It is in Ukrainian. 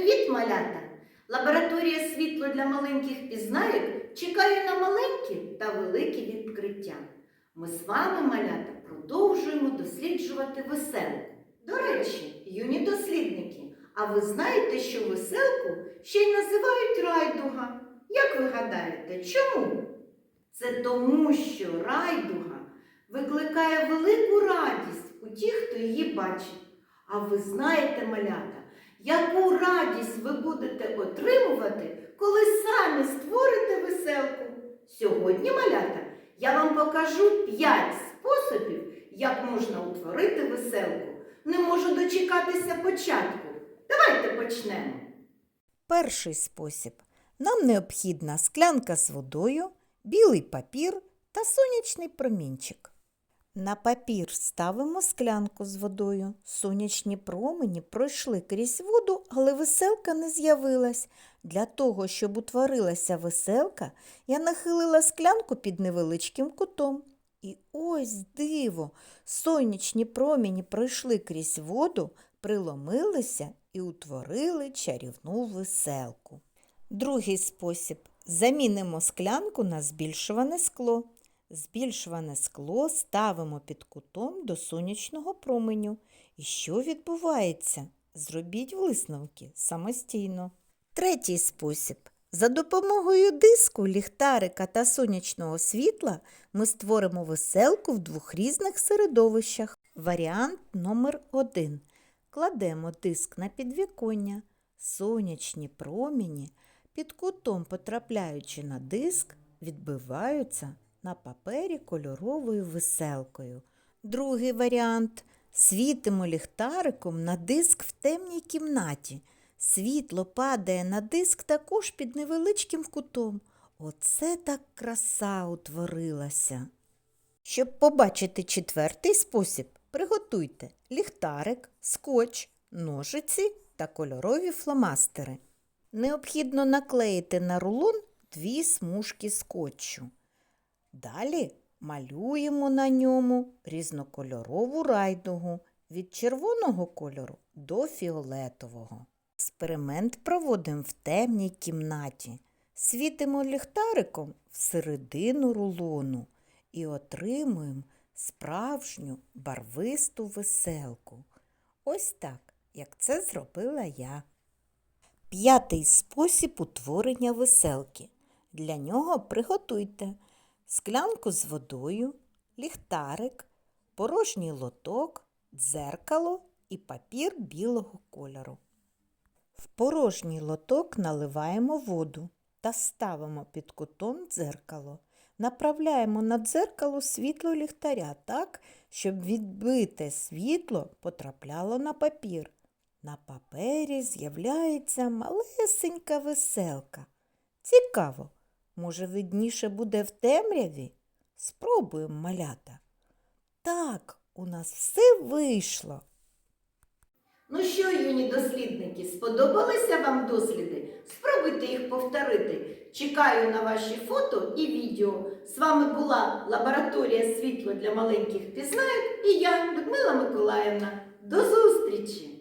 Привіт, малята! Лабораторія світло для маленьких пізнайок чекає на маленькі та великі відкриття. Ми з вами, малята, продовжуємо досліджувати веселку. До речі, юні дослідники, а ви знаєте, що веселку ще й називають райдуга? Як ви гадаєте, чому? Це тому, що райдуга викликає велику радість у тих, хто її бачить. А ви знаєте, малята, яку радість ви будете отримувати, коли самі створите веселку? Сьогодні, малята, я вам покажу 5 способів, як можна утворити веселку. Не можу дочекатися початку. Давайте почнемо. Перший спосіб. Нам необхідна склянка з водою, білий папір та сонячний промінчик. На папір ставимо склянку з водою. Сонячні промені пройшли крізь воду, але веселка не з'явилась. Для того, щоб утворилася веселка, я нахилила склянку під невеличким кутом. І ось диво! Сонячні промені пройшли крізь воду, приломилися і утворили чарівну веселку. Другий спосіб. Замінимо склянку на збільшуване скло. Збільшуване скло ставимо під кутом до сонячного променю. І що відбувається? Зробіть висновки самостійно. Третій спосіб. За допомогою диску, ліхтарика та сонячного світла ми створимо веселку в двох різних середовищах. Варіант номер 1 Кладемо диск на підвіконня. Сонячні проміні, під кутом потрапляючи на диск, відбиваються на папері кольоровою веселкою. Другий варіант світимо ліхтариком на диск в темній кімнаті. Світло падає на диск також під невеличким кутом. Оце так краса утворилася. Щоб побачити четвертий спосіб, приготуйте ліхтарик, скотч, ножиці та кольорові фломастери. Необхідно наклеїти на рулон дві смужки скотчу. Далі малюємо на ньому різнокольорову райдугу від червоного кольору до фіолетового. Експеримент проводимо в темній кімнаті. Світимо ліхтариком всередину рулону і отримуємо справжню барвисту веселку. Ось так, як це зробила я. П'ятий спосіб утворення веселки. Для нього приготуйте склянку з водою, ліхтарик, порожній лоток, дзеркало і папір білого кольору. В порожній лоток наливаємо воду та ставимо під кутом дзеркало. Направляємо на дзеркало світло ліхтаря так, щоб відбите світло потрапляло на папір. На папері з'являється малесенька веселка. Цікаво, може, видніше буде в темряві? Спробуємо малята. Так, у нас все вийшло. Ну що, юні дослідники, сподобалися вам досліди? Спробуйте їх повторити. Чекаю на ваші фото і відео. З вами була лабораторія світло для маленьких пізнайок і я, Людмила Миколаївна. До зустрічі!